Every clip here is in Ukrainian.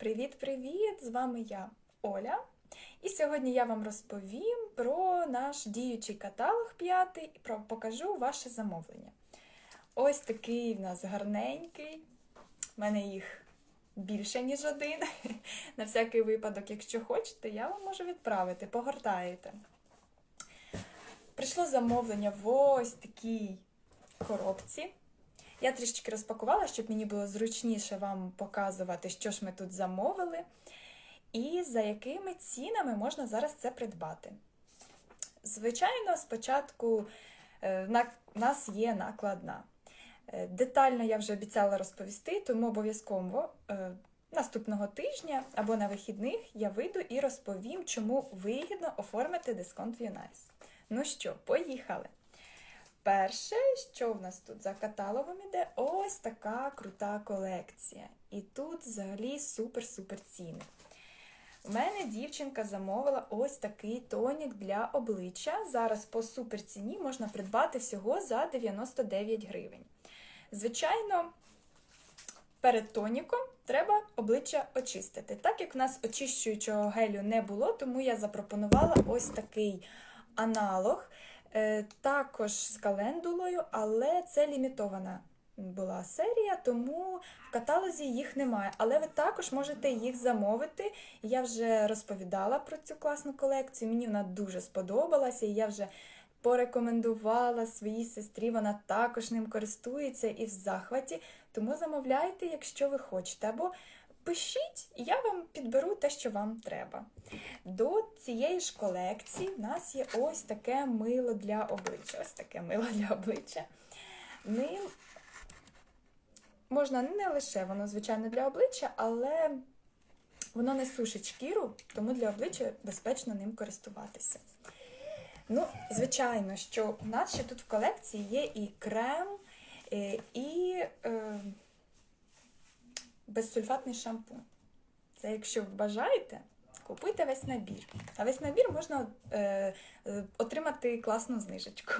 Привіт-привіт! З вами я, Оля. І сьогодні я вам розповім про наш діючий каталог п'ятий і покажу ваше замовлення. Ось такий в нас гарненький. У мене їх більше, ніж один. На всякий випадок, якщо хочете, я вам можу відправити, погортаєте. Прийшло замовлення в ось такій коробці. Я трішечки розпакувала, щоб мені було зручніше вам показувати, що ж ми тут замовили, і за якими цінами можна зараз це придбати. Звичайно, спочатку е, на нас є накладна. Е, Детально я вже обіцяла розповісти, тому обов'язково е, наступного тижня або на вихідних я вийду і розповім, чому вигідно оформити дисконт Юнайс. Ну що, поїхали! Перше, що в нас тут за каталогом іде, ось така крута колекція. І тут взагалі супер-супер ціни. У мене дівчинка замовила ось такий тонік для обличчя. Зараз по супер ціні можна придбати всього за 99 гривень. Звичайно, перед тоніком треба обличчя очистити. Так як в нас очищуючого гелю не було, тому я запропонувала ось такий аналог. Е, Також з календулою, але це лімітована була серія, тому в каталозі їх немає. Але ви також можете їх замовити. Я вже розповідала про цю класну колекцію. Мені вона дуже сподобалася, і я вже порекомендувала своїй сестрі. Вона також ним користується і в захваті. Тому замовляйте, якщо ви хочете. Або Пишіть, і я вам підберу те, що вам треба. До цієї ж колекції в нас є ось таке мило для обличчя. Ось таке мило для обличчя. Ним можна не лише воно, звичайно, для обличчя, але воно не сушить шкіру, тому для обличчя безпечно ним користуватися. Ну, звичайно, що в нас ще тут в колекції є і крем, і. Е, безсульфатний шампунь. Це якщо бажаєте, купуйте весь набір. А весь набір можна е, е, отримати класну знижечку.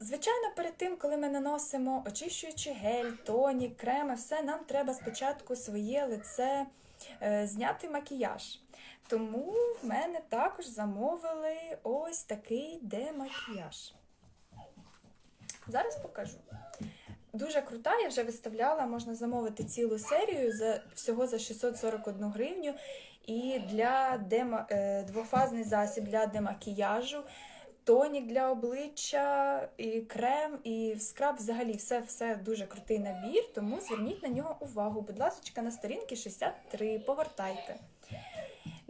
Звичайно, перед тим, коли ми наносимо очищуючий гель, тонік, креми, все, нам треба спочатку своє лице е, зняти макіяж. Тому в мене також замовили ось такий демакіяж. Зараз покажу. Дуже крута, я вже виставляла, можна замовити цілу серію за всього за 641 гривню. І для демо, е, двофазний засіб для демакіяжу, тонік для обличчя, і крем, і скраб. Взагалі, все все дуже крутий набір, тому зверніть на нього увагу. Будь ласка, на сторінки 63, погортайте.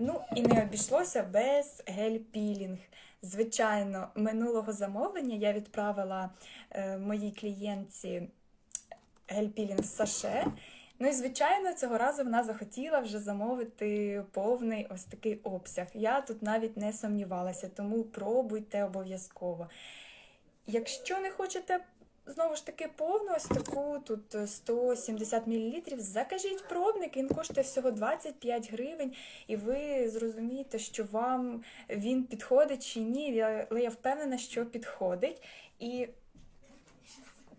Ну, і не обійшлося без гель-пілінг. Звичайно, минулого замовлення я відправила е, моїй клієнтці гель-пілінг саше. Ну і, звичайно, цього разу вона захотіла вже замовити повний ось такий обсяг. Я тут навіть не сумнівалася, тому пробуйте обов'язково. Якщо не хочете. Знову ж таки, повну ось таку тут 170 мл. Закажіть пробник, він коштує всього 25 гривень, і ви зрозумієте, що вам він підходить чи ні. Але я впевнена, що підходить. І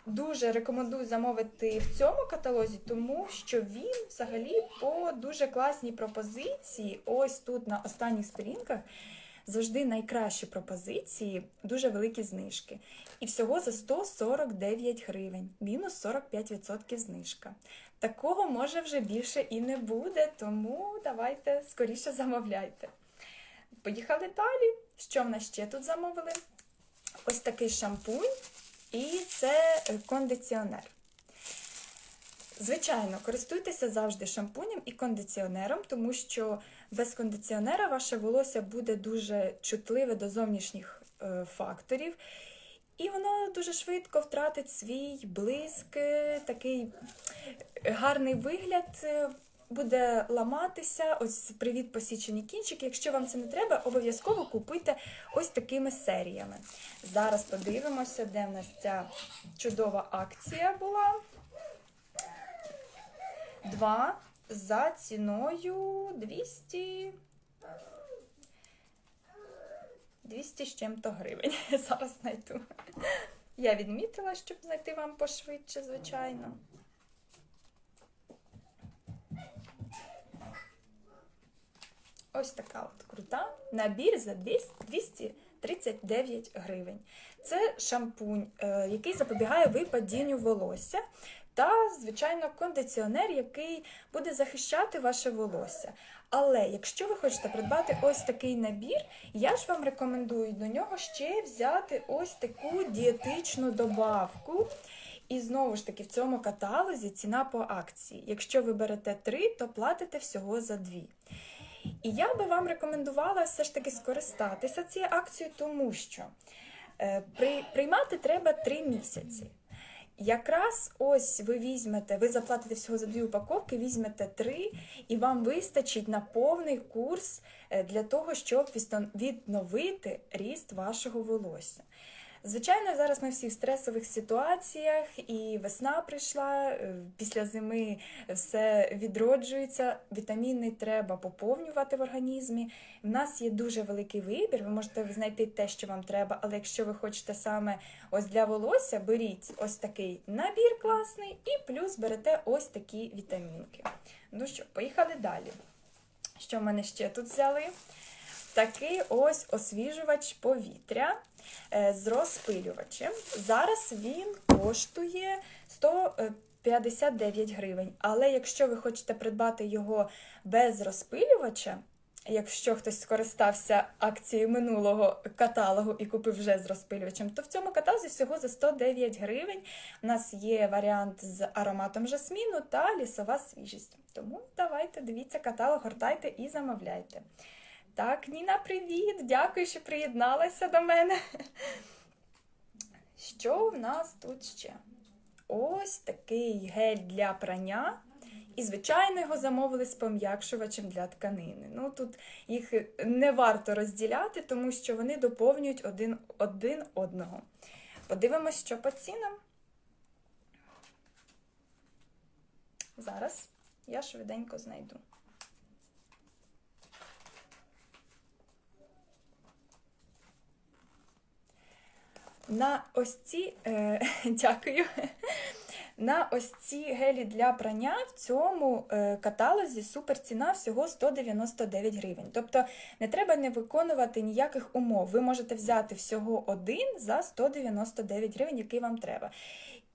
дуже рекомендую замовити в цьому каталозі, тому що він взагалі по дуже класній пропозиції. Ось тут на останніх сторінках завжди найкращі пропозиції, дуже великі знижки. І всього за 149 гривень, мінус 45% знижка. Такого може вже більше і не буде, тому давайте скоріше замовляйте. Поїхали далі. Що в нас ще тут замовили? Ось такий шампунь, і це кондиціонер. Звичайно, користуйтеся завжди шампунем і кондиціонером, тому що без кондиціонера ваше волосся буде дуже чутливе до зовнішніх е, факторів. І воно дуже швидко втратить свій блиск, такий гарний вигляд, е, буде ламатися. Ось привіт, посічені кінчики. Якщо вам це не треба, обов'язково купуйте ось такими серіями. Зараз подивимося, де в нас ця чудова акція була. Два за ціною 200. 200 з чим-то гривень. Зараз знайду. Я відмітила, щоб знайти вам пошвидше, звичайно. ось така от крута. Набір за 239 гривень. Це шампунь, е, який запобігає випадінню волосся. Та, звичайно, кондиціонер, який буде захищати ваше волосся. Але якщо ви хочете придбати ось такий набір, я ж вам рекомендую до нього ще взяти ось таку дієтичну добавку. І знову ж таки, в цьому каталозі ціна по акції. Якщо ви берете три, то платите всього за дві. І я би вам рекомендувала все ж таки скористатися цією акцією, тому що е, при, приймати треба три місяці. Якраз ось ви візьмете, ви заплатите всього за дві упаковки, візьмете три, і вам вистачить на повний курс е, для того, щоб відновити ріст вашого волосся. Звичайно, зараз ми всі в стресових ситуаціях, і весна прийшла, е, після зими все відроджується, вітаміни треба поповнювати в організмі. У нас є дуже великий вибір, ви можете знайти те, що вам треба, але якщо ви хочете саме ось для волосся, беріть ось такий набір класний і плюс берете ось такі вітамінки. Ну що, поїхали далі. Що в мене ще тут взяли? Такий ось освіжувач повітря з розпилювачем. Зараз він коштує 159 гривень. Але якщо ви хочете придбати його без розпилювача, якщо хтось скористався акцією минулого каталогу і купив вже з розпилювачем, то в цьому каталозі всього за 109 гривень. У нас є варіант з ароматом жасміну та лісова свіжість. Тому давайте, дивіться каталог, гортайте і замовляйте. Так, Ніна, привіт! Дякую, що приєдналася до мене. Що в нас тут ще? Ось такий гель для прання. І, звичайно, його замовили з пом'якшувачем для тканини. Ну, тут їх не варто розділяти, тому що вони доповнюють один, один одного. Подивимось, що по цінам. Зараз я швиденько знайду. На ось ці, е, дякую. На ось ці гелі для прання в цьому е, каталозі суперціна всього 199 гривень. Тобто не треба не виконувати ніяких умов. Ви можете взяти всього один за 199 гривень, який вам треба.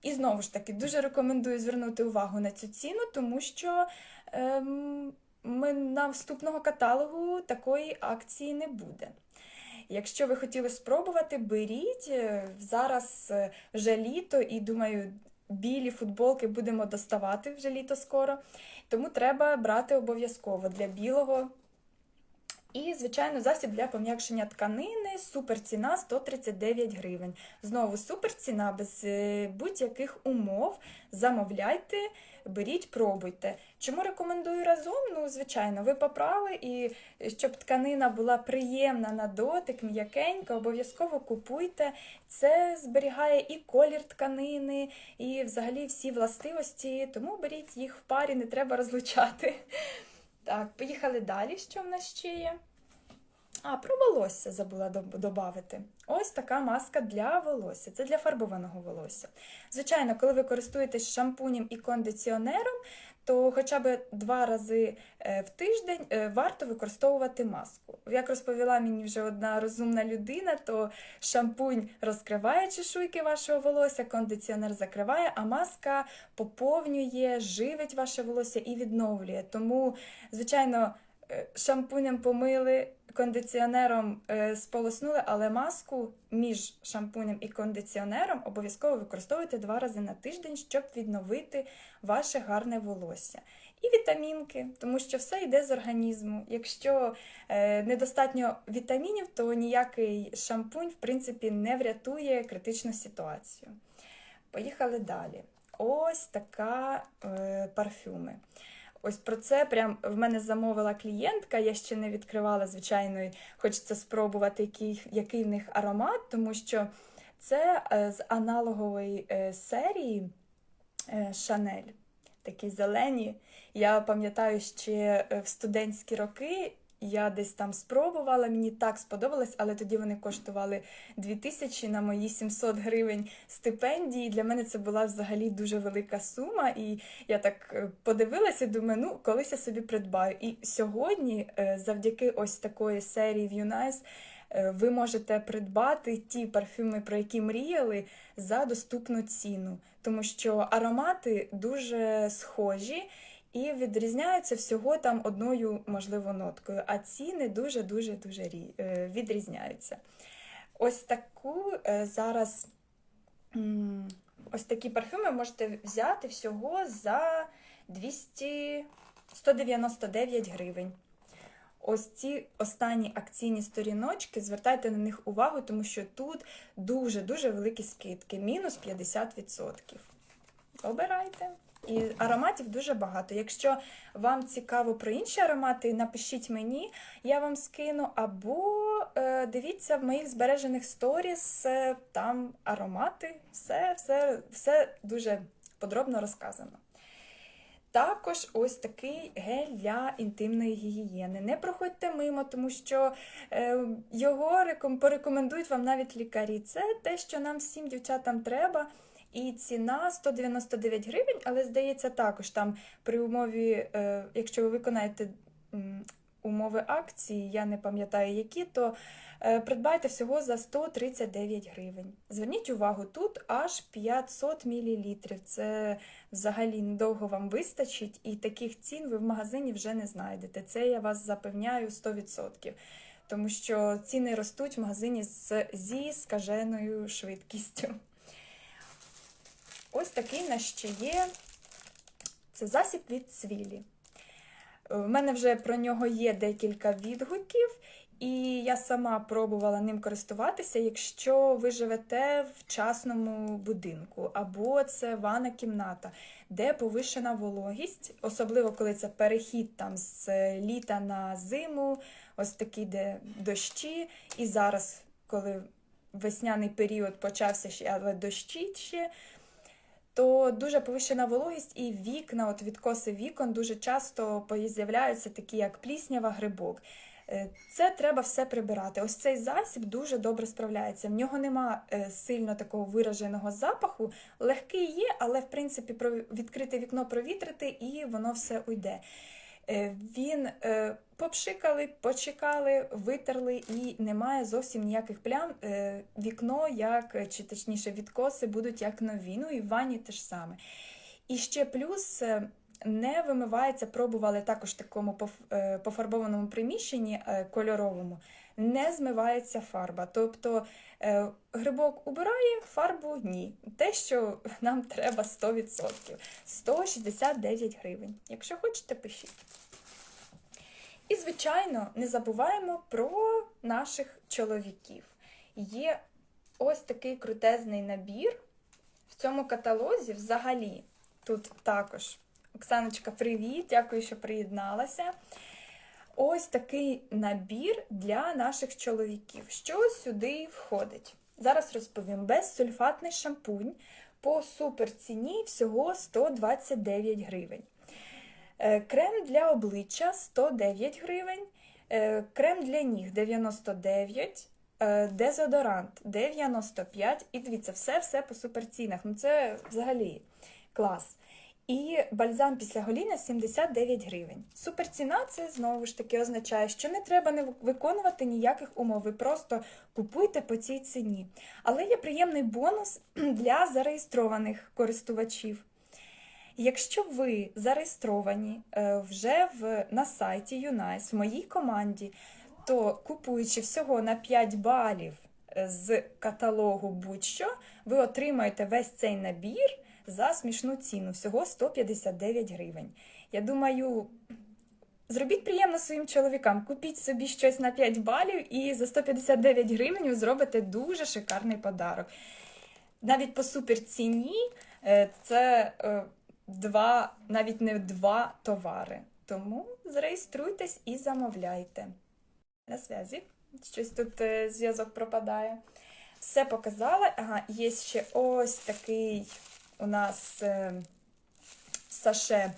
І знову ж таки, дуже рекомендую звернути увагу на цю ціну, тому що ем, ми на вступного каталогу такої акції не буде. Якщо ви хотіли спробувати, беріть. Е, Зараз е, вже літо і думаю, білі футболки будемо доставати вже літо скоро. Тому треба брати обов'язково для білого. І, звичайно, засіб для пом'якшення тканини, суперціна 139 гривень. Знову суперціна без е, будь-яких умов. Замовляйте, беріть, пробуйте. Чому рекомендую разом? Ну, звичайно, ви поправи, і щоб тканина була приємна на дотик, м'якенька, обов'язково купуйте. Це зберігає і колір тканини, і взагалі всі властивості, тому беріть їх в парі, не треба розлучати. Так, поїхали далі. Що в нас ще є? А, про волосся забула додати. Ось така маска для волосся. Це для фарбованого волосся. Звичайно, коли ви користуєтесь шампунем і кондиціонером, то хоча б два рази е, в тиждень е, варто використовувати маску. Як розповіла мені вже одна розумна людина, то шампунь розкриває чешуйки вашого волосся, кондиціонер закриває, а маска поповнює, живить ваше волосся і відновлює. Тому, звичайно, шампунем помили. Кондиціонером е, сполоснули, але маску між шампунем і кондиціонером обов'язково використовуйте два рази на тиждень, щоб відновити ваше гарне волосся. І вітамінки, тому що все йде з організму. Якщо е, недостатньо вітамінів, то ніякий шампунь, в принципі, не врятує критичну ситуацію. Поїхали далі. Ось така е, парфюми. Ось про це прям в мене замовила клієнтка. Я ще не відкривала, звичайно, хочеться спробувати, який, який в них аромат, тому що це е, з аналогової е, серії Шанель. Такі зелені. Я пам'ятаю ще в студентські роки я десь там спробувала, мені так сподобалось, але тоді вони коштували 2000 на мої 700 гривень стипендії. Для мене це була взагалі дуже велика сума. І я так е, подивилася думаю, ну колись я собі придбаю. І сьогодні, е, завдяки ось такої серії в Юнайс, е, ви можете придбати ті парфюми, про які мріяли, за доступну ціну, тому що аромати дуже схожі. І відрізняються всього там одною, можливо, ноткою, а ціни дуже-дуже дуже е, відрізняються. Ось таку е, зараз ось такі парфюми можете взяти всього за 200 199 гривень. Ось ці останні акційні сторіночки, звертайте на них увагу, тому що тут дуже-дуже великі скидки, мінус 50%. Обирайте. І ароматів дуже багато. Якщо вам цікаво про інші аромати, напишіть мені, я вам скину, або е, дивіться в моїх збережених сторіс, е, там аромати, все, все, все дуже подробно розказано. Також ось такий гель для інтимної гігієни. Не проходьте мимо, тому що е, його реком- порекомендують вам навіть лікарі. Це те, що нам всім дівчатам треба. І ціна 199 гривень, але здається, також там при умові, е, якщо ви виконаєте умови акції, я не пам'ятаю які, то е, придбайте всього за 139 гривень. Зверніть увагу, тут аж 500 мл. Це взагалі недовго вам вистачить, і таких цін ви в магазині вже не знайдете. Це я вас запевняю 100%. Тому що ціни ростуть в магазині з, зі скаженою швидкістю. Ось такий в нас ще є. Це засіб від цвілі. У мене вже про нього є декілька відгуків, і я сама пробувала ним користуватися, якщо ви живете в частному будинку, або це ванна кімната, де повишена вологість, особливо коли це перехід там з літа на зиму, ось такий, де дощі, і зараз, коли весняний період почався але дощі ще то дуже повищена вологість і вікна, от відкоси вікон дуже часто з'являються такі, як пліснява, грибок. Е, Це треба все прибирати. Ось цей засіб дуже добре справляється. В нього нема е, сильно такого вираженого запаху. Легкий є, але в принципі відкрити вікно провітрити і воно все уйде. Е, Він е, попшикали, почекали, витерли і немає зовсім ніяких плям. Е, Вікно, як, чи точніше відкоси, будуть як нові. Ну і в ванні теж саме. І ще плюс не вимивається, пробували також в такому поф- пофарбованому приміщенні кольоровому, не змивається фарба. Тобто е, грибок убирає, фарбу ні. Те, що нам треба 100%. 169 гривень. Якщо хочете, пишіть. І, звичайно, не забуваємо про наших чоловіків. Є ось такий крутезний набір. В цьому каталозі взагалі тут також. Оксаночка, привіт! Дякую, що приєдналася. Ось такий набір для наших чоловіків. Що сюди входить? Зараз розповім. Безсульфатний шампунь по суперціні всього 129 гривень. Е, Крем для обличчя 109 гривень, е, крем для ніг 99, е, дезодорант 95. І дивіться, все-все по суперцінах. Ну це взагалі клас. І бальзам після гоління 79 гривень. Суперціна це знову ж таки означає, що не треба не виконувати ніяких умов. Ви просто купуйте по цій ціні. Але є приємний бонус для зареєстрованих користувачів. Якщо ви зареєстровані е, вже в, на сайті Юнайс в моїй команді, то купуючи всього на 5 балів е, з каталогу будь-що, ви отримаєте весь цей набір за смішну ціну, всього 159 гривень. Я думаю, зробіть приємно своїм чоловікам, купіть собі щось на 5 балів і за 159 гривень ви зробите дуже шикарний подарок. Навіть по суперціні е, це е, два, навіть не два товари. Тому зареєструйтесь і замовляйте. На зв'язі. Щось тут е, зв'язок пропадає. Все показала. Ага, є ще ось такий у нас е, саше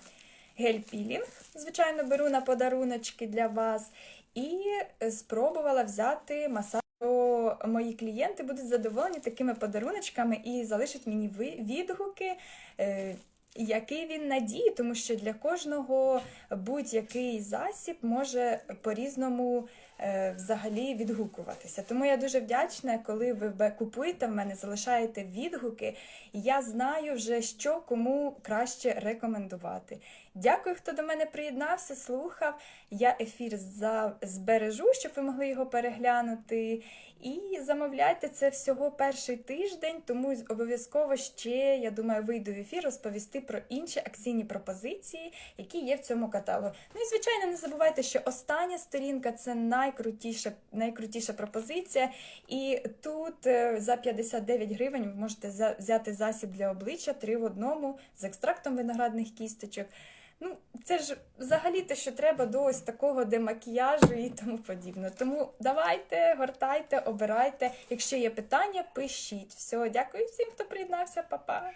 гель-пілінг, звичайно, беру на подаруночки для вас. І е, спробувала взяти масаж. То мої клієнти будуть задоволені такими подаруночками і залишать мені відгуки, е, який він надії, тому що для кожного будь-який засіб може по-різному е, взагалі відгукуватися. Тому я дуже вдячна, коли ви купуєте в мене, залишаєте відгуки, і я знаю вже, що кому краще рекомендувати. Дякую, хто до мене приєднався, слухав. Я ефір за... збережу, щоб ви могли його переглянути. І замовляйте це всього перший тиждень, тому обов'язково ще, я думаю, вийду в ефір розповісти про інші акційні пропозиції, які є в цьому каталогу. Ну і звичайно, не забувайте, що остання сторінка це найкрутіша, найкрутіша пропозиція. І тут е, за 59 гривень ви можете взяти засіб для обличчя три в одному з екстрактом виноградних кісточок. Ну, це ж взагалі те, що треба до ось такого демакіяжу і тому подібне. Тому давайте, гортайте, обирайте. Якщо є питання, пишіть. Все, дякую всім, хто приєднався, Па-па!